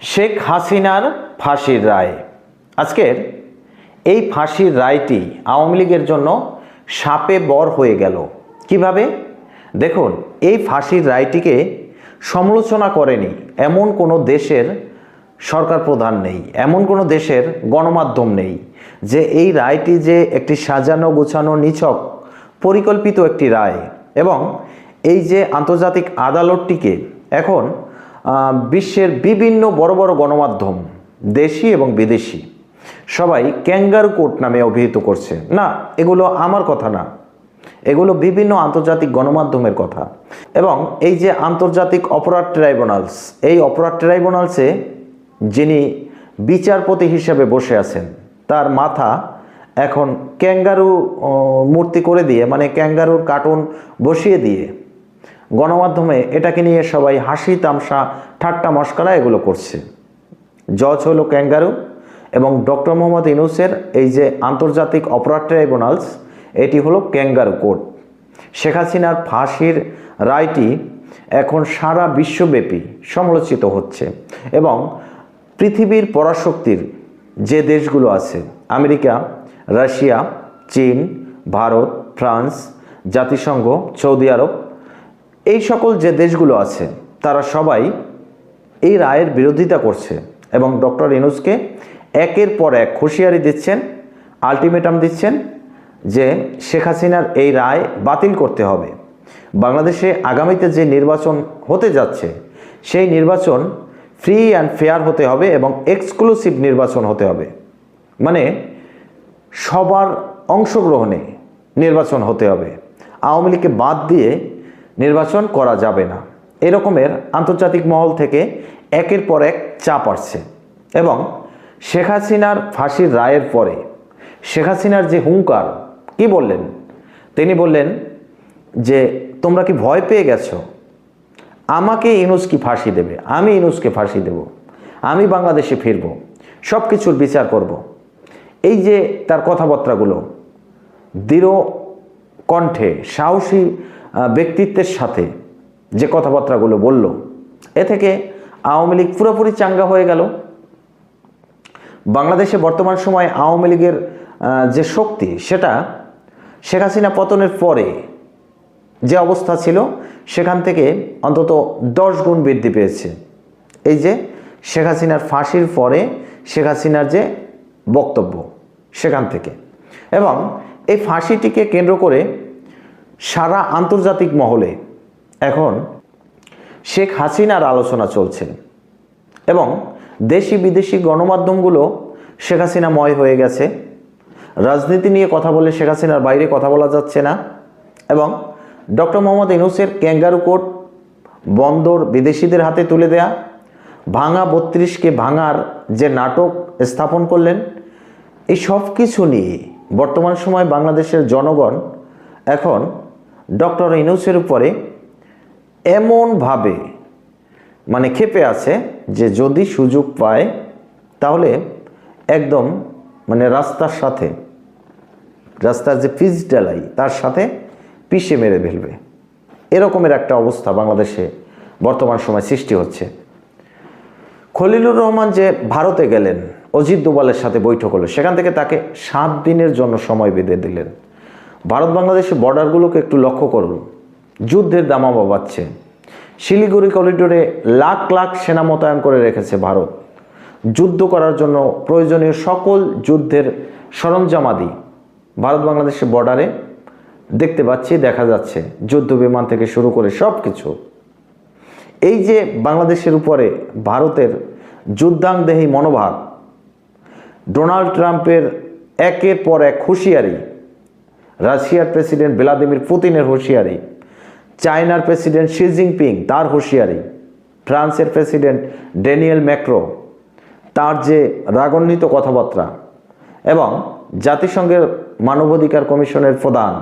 শেখ হাসিনার ফাঁসির রায়। আজকের এই ফাঁসির রায়টি আওয়ামী লীগের জন্য সাপে বর হয়ে গেল। কীভাবে? দেখুন, এই ফাঁসির রায়টিকে সমালোচনা করেনি এমন কোনো দেশের সরকার প্রধান নেই, এমন কোনো দেশের গণমাধ্যম নেই যে এই রায়টি যে একটি সাজানো, গোছানো, নিছক, পরিকল্পিত একটি রায় এবং এই যে আন্তর্জাতিক আদালতটিকে এখন বিশ্বের বিভিন্ন বড় বড় গণমাধ্যম, দেশি এবং বিদেশি, সবাই ক্যাঙ্গারু কোর্ট নামে অভিহিত করছে। না, এগুলো আমার কথা না। এগুলো বিভিন্ন আন্তর্জাতিক গণমাধ্যমের কথা। এবং এই যে আন্তর্জাতিক অপরাধ ট্রাইব্যুনালস, এই অপরাধ ট্রাইব্যুনালসে যিনি বিচারপতি হিসেবে বসে আছেন, তার মাথা এখন ক্যাঙ্গারু মূর্তি করে দিয়ে মানে ক্যাঙ্গারুর কার্টুন বসিয়ে দিয়ে গণমাধ্যমে এটাকে নিয়ে সবাই হাসি, তামসা, ঠাট্টা মস্করা এগুলো করছে। জজ হলো ক্যাঙ্গারু এবং ডক্টর মোহাম্মদ ইনুসের এই যে আন্তর্জাতিক অপরাধ ট্রাইব্যুনালস, এটি হলো ক্যাঙ্গারু কোর্ট। শেখ হাসিনার ফাঁসির রায়টি এখন সারা বিশ্বব্যাপী সমালোচিত হচ্ছে এবং পৃথিবীর পরাশক্তির যে দেশগুলো আছে, আমেরিকা, রাশিয়া, চীন, ভারত, ফ্রান্স, জাতিসংঘ, সৌদি আরব এই সকল যে দেশগুলো আছে, তারা সবাই এই রায়ের বিরোধিতা করছে এবং ডক্টর ইনুসকে একের পর এক হুঁশিয়ারি দিচ্ছেন, আলটিমেটাম দিচ্ছেন যে শেখ হাসিনার এই রায় বাতিল করতে হবে। বাংলাদেশে আগামীতে যে নির্বাচন হতে যাচ্ছে, সেই নির্বাচন ফ্রি অ্যান্ড ফেয়ার হতে হবে এবং এক্সক্লুসিভ নির্বাচন হতে হবে। মানে সবার অংশগ্রহণে নির্বাচন হতে হবে। আওয়ামী লীগকে বাদ দিয়ে নির্বাচন করা যাবে না। এরকমের আন্তর্জাতিক মহল থেকে একের পর এক চাপ আসছে এবং শেখ হাসিনার ফাঁসির রায়ের পরে শেখ হাসিনার যে হুঙ্কার, কি বললেন? তিনি বললেন যে, তোমরা কি ভয় পেয়ে গেছো? আমাকে ইনুস কি ফাঁসি দেবে? আমি ইনুসকে ফাঁসি দেব। আমি বাংলাদেশে ফিরব। সব কিছুর বিচার করব। এই যে তার কথাবার্তাগুলো, দৃঢ় কণ্ঠে, সাহসী ব্যক্তিত্বের সাথে যে কথাবার্তাগুলো বলল। এ থেকে আওয়ামী লীগ পুরোপুরি চাঙ্গা হয়ে গেল। বাংলাদেশে বর্তমান সময়ে আওয়ামী লীগের যে শক্তি, সেটা শেখ হাসিনা পতনের পরে যে অবস্থা ছিল, সেখান থেকে অন্তত দশ গুণ বৃদ্ধি পেয়েছে। এই যে শেখ হাসিনার ফাঁসির পরে শেখ হাসিনার যে বক্তব্য, সেখান থেকে। এবং এই ফাঁসিটিকে কেন্দ্র করে সারা আন্তর্জাতিক মহলে এখন শেখ হাসিনার আলোচনা চলছে এবং দেশি বিদেশি গণমাধ্যমগুলো শেখ হাসিনাময় হয়ে গেছে। রাজনীতি নিয়ে কথা বলে শেখ হাসিনার বাইরে কথা বলা যাচ্ছে না এবং ডক্টর মোহাম্মদ ইনুসের ক্যাঙ্গারু কোর্ট বন্দর বিদেশিদের হাতে তুলে দেয়া, ভাঙা বত্রিশকে ভাঙার যে নাটক স্থাপন করলেন, এই সব কিছু নিয়ে বর্তমান সময় বাংলাদেশের জনগণ এখন ডক্টর ইনুসের উপরে এমনভাবে মানে ক্ষেপে আছে যে যদি সুযোগ পায়, তাহলে একদম মানে রাস্তার সাথে, রাস্তার যে পিচ ডালাই তার সাথে পিষে মেরে ফেলবে। এরকমের একটা অবস্থা বাংলাদেশে বর্তমান সময় সৃষ্টি হচ্ছে। খলিলুর রহমান যে ভারতে গেলেন, অজিত দোবালের সাথে বৈঠক হলো, সেখান থেকে তাকে সাত দিনের জন্য সময় বেঁধে দিলেন। ভারত বাংলাদেশের বর্ডারগুলোকে একটু লক্ষ্য করুন। যুদ্ধের দামা বাড়ছে শিলিগুড়ি করিডোরে লাখ লাখ সেনা মোতায়েন করে রেখেছে ভারত। যুদ্ধ করার জন্য প্রয়োজনীয় সকল যুদ্ধের সরঞ্জামাদি ভারত বাংলাদেশের বর্ডারে দেখতে পাচ্ছি, দেখা যাচ্ছে। যুদ্ধ বিমান থেকে শুরু করে সব কিছু এই যে বাংলাদেশের উপরে ভারতের যুদ্ধাংদেহী মনোভাব, ডোনাল্ড ট্রাম্পের একের পর এক হুঁশিয়ারি রাশিয়ার প্রেসিডেন্ট ভ্লাদিমির পুতিনের হুঁশিয়ারি, চায়নার প্রেসিডেন্ট শি জিনপিং তার হুঁশিয়ারি, ফ্রান্সের প্রেসিডেন্ট ড্যানিয়েল ম্যাক্রো তার যে রাগান্বিত কথাবার্তা এবং জাতিসংঘের মানবাধিকার কমিশনের প্রধান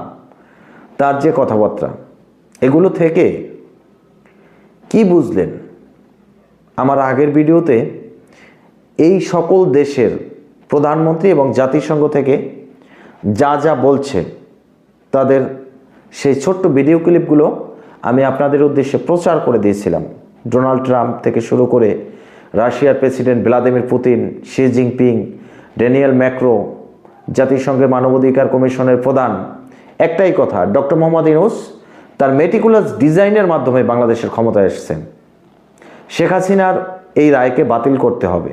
তার যে কথাবার্তা, এগুলো থেকে কি বুঝলেন? আমার আগের ভিডিওতে এই সকল দেশের প্রধানমন্ত্রী এবং জাতিসংঘ থেকে যা যা বলছে তাদের সেই ছোট্ট ভিডিও ক্লিপগুলো আমি আপনাদের উদ্দেশ্যে প্রচার করে দিয়েছিলাম। ডোনাল্ড ট্রাম্প থেকে শুরু করে রাশিয়ার president Vladimir Putin Xi Jinping Daniel Macron জাতিসংঘের মানবাধিকার কমিশনের প্রধান, একটাই কথা ডক্টর মোহাম্মদ ইউনুস তার মেটিকুলাস ডিজাইনের মাধ্যমে বাংলাদেশের ক্ষমতায় এসেছেন। শেখ হাসিনার এই রায়কে বাতিল করতে হবে।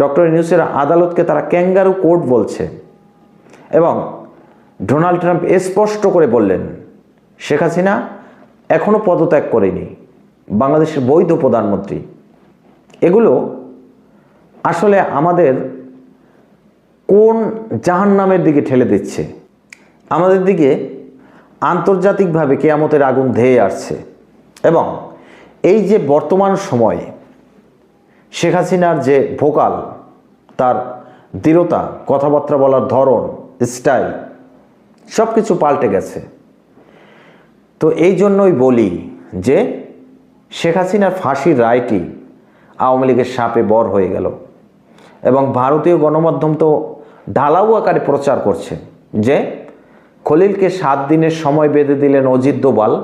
ডক্টর ইউনুসের আদালতকে তারা ক্যাঙ্গারু কোর্ট বলছে। এবং ডোনাল্ড ট্রাম্প স্পষ্ট করে বললেন, শেখ হাসিনা এখনও পদত্যাগ করেনি, বাংলাদেশের বৈধ প্রধানমন্ত্রী। এগুলো আসলে আমাদের কোন জাহান্নামের দিকে ঠেলে দিচ্ছে? আমাদের দিকে আন্তর্জাতিকভাবে কেয়ামতের আগুন ধেয়ে আসছে। এবং এই যে বর্তমান সময়ে শেখ হাসিনার যে ভোকাল, তার দৃঢ়তা, কথাবার্তা বলার ধরন, স্টাইল সব কিছু পাল্টে গেছে। তো এই জন্যই বলি যে, শেখ হাসিনার ফাঁসির রায়টি আওয়ামী লীগের সাপে বর হয়ে গেল। এবং ভারতীয় গণমাধ্যম তো ঢালাও আকারে প্রচার করছে যে, খলিলকে সাত দিনের সময় বেঁধে দিলেন অজিত দোবাল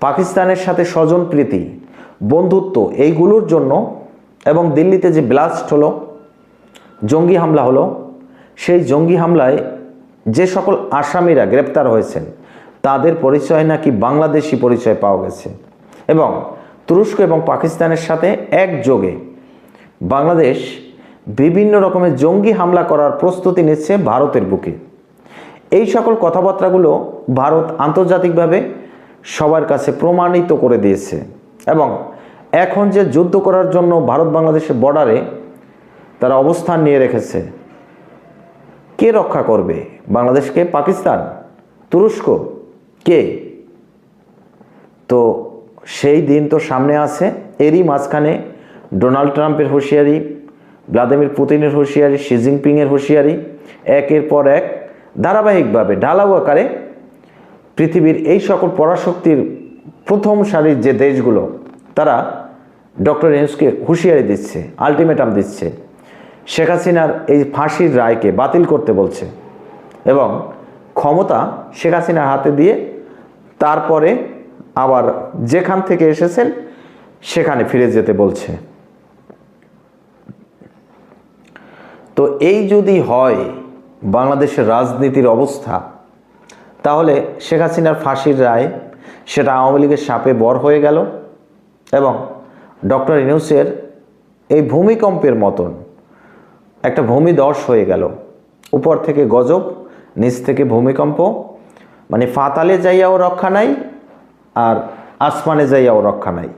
পাকিস্তানের সাথে স্বজন প্রীতি, বন্ধুত্ব, এইগুলোর জন্য এবং দিল্লিতে যে ব্লাস্ট হলো, জঙ্গি হামলা হলো, সেই জঙ্গি হামলায় যে সকল আসামিরা গ্রেপ্তার হয়েছেন, তাদের পরিচয় নাকি বাংলাদেশি পরিচয় পাওয়া গেছে এবং তুরস্ক এবং পাকিস্তানের সাথে একযোগে বাংলাদেশ বিভিন্ন রকমের জঙ্গি হামলা করার প্রস্তুতি নিচ্ছে ভারতের বুকে। এই সকল কথাবার্তাগুলো ভারত আন্তর্জাতিকভাবে সবার কাছে প্রমাণিত করে দিয়েছে এবং এখন যে যুদ্ধ করার জন্য ভারত বাংলাদেশের বর্ডারে তারা অবস্থান নিয়ে রেখেছে, কে রক্ষা করবে? বাংলাদেশকে পাকিস্তান, তুরস্ক, কে? তো সেই দিন তো সামনে আছে, এরই মাঝখানে ডোনাল্ড ট্রাম্পের হুঁশিয়ারি, ভ্লাদিমির পুতিনের হুঁশিয়ারি, শি জিনপিংয়ের হুঁশিয়ারি, একের পর এক ধারাবাহিকভাবে ঢালাও আকারে পৃথিবীর এই সকল পরাশক্তির প্রথম সারির যে দেশগুলো, তারা ডক্টর ইউনুসকে হুঁশিয়ারি দিচ্ছে, আলটিমেটাম দিচ্ছে। শেখ হাসিনার এই ফাঁসির রায়কে বাতিল করতে বলছে। এবং ক্ষমতা শেখ হাসিনার হাতে দিয়ে তারপরে আবার যেখান থেকে এসেছেন, সেখানে ফিরে যেতে বলছে। তো এই যদি হয় বাংলাদেশের রাজনীতির অবস্থা, তাহলে শেখ হাসিনার ফাঁসির রায় সেটা আওয়ামী লীগের সাপে বর হয়ে গেল এবং ডক্টর ইনুসের এই ভূমিকম্পের মতন একটা ভূমিদশ হয়ে গেল। উপর থেকে গজব নিচ থেকে ভূমিকম্প মানে ফাতালে যাইয়াও রক্ষা নাই আর আসমানে যাইয়াও রক্ষা নাই।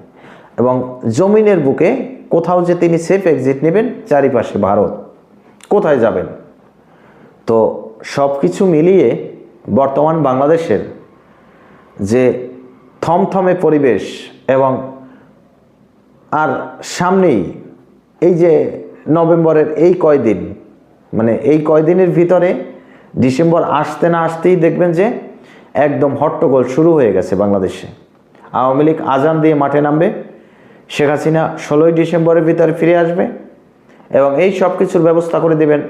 এবং জমিনের বুকে কোথাও যে তিনি সেফ এক্সিট নেবেন, চারিপাশে ভারত, কোথায় যাবেন? তো সব কিছু মিলিয়ে বর্তমান বাংলাদেশের যে থমথমে পরিবেশ এবং আর সামনেই এই যে নভেম্বরের এই কয়দিন মানে এই কয়দিনের ভিতরে ডিসেম্বর আসতে না আসতেই দেখবেন যে একদম হট্টগোল শুরু হয়ে গেছে বাংলাদেশে। আওয়ামী লীগ আজান দিয়ে মাঠে নামবে, শেখ হাসিনা ষোলোই ডিসেম্বরের ভিতরে ফিরে আসবে এবং এই সব কিছুর ব্যবস্থা করে দেবেন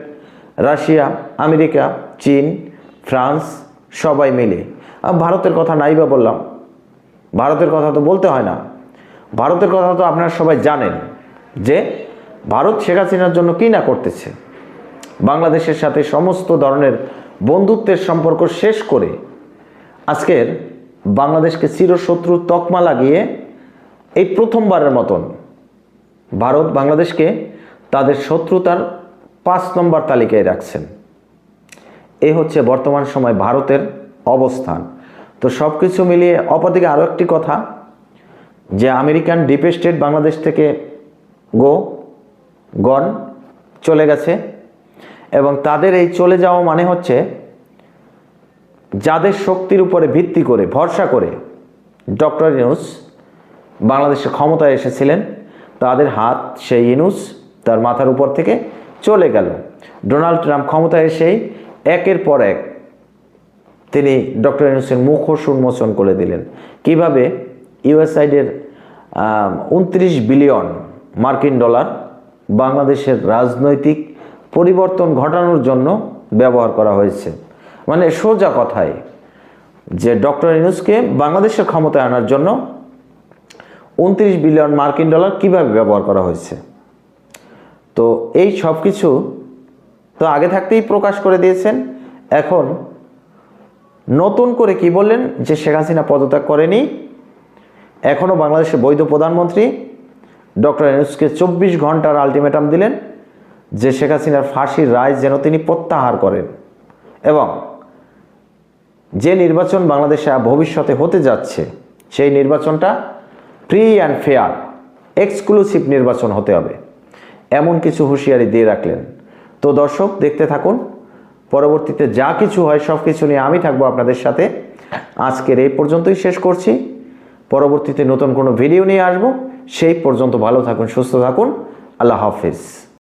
রাশিয়া, আমেরিকা, চীন, ফ্রান্স, সবাই মিলে। ভারতের কথা নাই বা বললাম। ভারতের কথা তো বলতে হয় না। ভারতের কথা তো আপনারা সবাই জানেন যে ভারত শেখ হাসিনার জন্য কী না করতেছে। বাংলাদেশের সাথে সমস্ত ধরনের বন্ধুত্বের সম্পর্ক শেষ করে আজকের বাংলাদেশকে চিরশত্রু তকমা লাগিয়ে এই প্রথমবারের মতন ভারত বাংলাদেশকে তাদের শত্রুতার পাঁচ নম্বর তালিকায় রাখছেন। এ হচ্ছে বর্তমান সময় ভারতের অবস্থান। তো সব কিছু মিলিয়ে অপরদিকে আরও একটি কথা, যে আমেরিকান ডিপ স্টেট বাংলাদেশ থেকে গো গন চলে গেছে। এবং তাদের এই চলে যাওয়া মানে হচ্ছে যাদের শক্তির উপরে ভিত্তি করে, ভরসা করে ডক্টর ইনুস বাংলাদেশে ক্ষমতায় এসেছিলেন, তাদের হাত সেই ইনুস তার মাথার উপর থেকে চলে গেল। ডোনাল্ড ট্রাম্প ক্ষমতায় এসেই একের পর এক তিনি ডক্টর ইউনুসের মুখোশ উন্মোচন করে দিলেন। কীভাবে? ইউএসআইডের উনত্রিশ বিলিয়ন মার্কিন ডলার বাংলাদেশের রাজনৈতিক পরিবর্তন ঘটানোর জন্য ব্যবহার করা হয়েছে। মানে সোজা কথায় যে ডক্টর ইউনুসকে বাংলাদেশের ক্ষমতায় আনার জন্য উনত্রিশ বিলিয়ন মার্কিন ডলার কীভাবে ব্যবহার করা হয়েছে? তো এই সব কিছু তো আগে থাকতেই প্রকাশ করে দিয়েছেন। এখন নতুন করে কি বললেন? যে শেখ হাসিনা পদত্যাগ করেনি। এখনও বাংলাদেশের বৈধ প্রধানমন্ত্রী ডক্টর এনুসকে চব্বিশ ঘণ্টার আলটিমেটাম দিলেন। যে শেখ হাসিনার ফাঁসির রায় যেন তিনি প্রত্যাহার করেন এবং যে নির্বাচন বাংলাদেশে ভবিষ্যতে হতে যাচ্ছে, সেই নির্বাচনটা ফ্রি অ্যান্ড ফেয়ার এক্সক্লুসিভ নির্বাচন হতে হবে। এমন কিছু হুঁশিয়ারি দিয়ে রাখলেন। তো দর্শক, দেখতে থাকুন, পরবর্তীতে যা কিছু হয়, সব কিছু নিয়ে আমি থাকব আপনাদের সাথে। আজকের এই পর্যন্তই শেষ করছি। পরবর্তীতে নতুন কোনো ভিডিও নিয়ে আসব। সেই পর্যন্ত ভালো থাকুন, সুস্থ থাকুন। আল্লাহ হাফিজ।